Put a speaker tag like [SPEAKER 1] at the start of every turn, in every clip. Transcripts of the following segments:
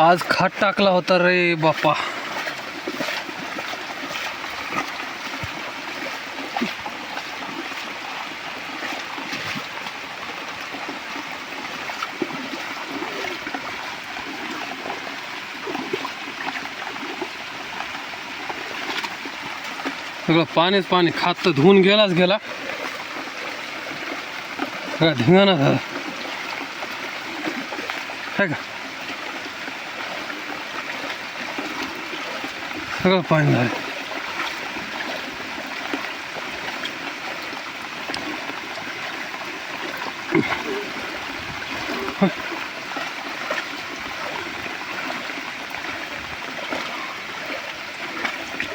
[SPEAKER 1] आज खाट टाकला होता रे बाप्पा. सगळं पाणीच पाणी खात तर धुवून गेलाच गेला. सगळा धिंगाणा झाला. का? सगळं पाणी झालं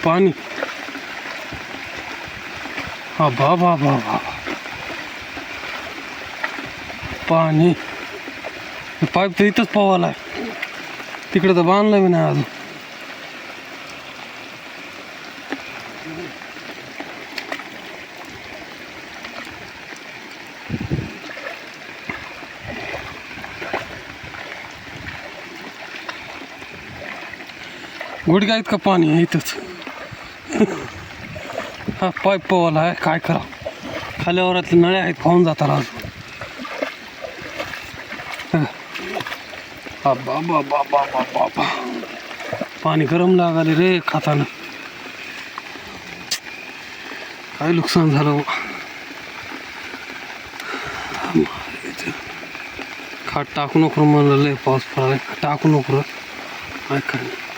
[SPEAKER 1] पाणी हा बा बा बा बा पाणी पाईप तर इथंच पवायला आहे तिकडे तर बांधलं मी नाही अजून गुडघ्या इतकं पाणी आहे इथंच. हा पाईप पवाला आहे काय करा. खाल्यावरातले नळे आहेत पाहून जातात आज बाबा बाबा बाबा बाबा पाणी गरम लागाले रे खाताना. काय नुकसान झालं हो? खाट टाकू नको म्हणलं लय पाऊस पडायला टाकू नको रे. काय करणार?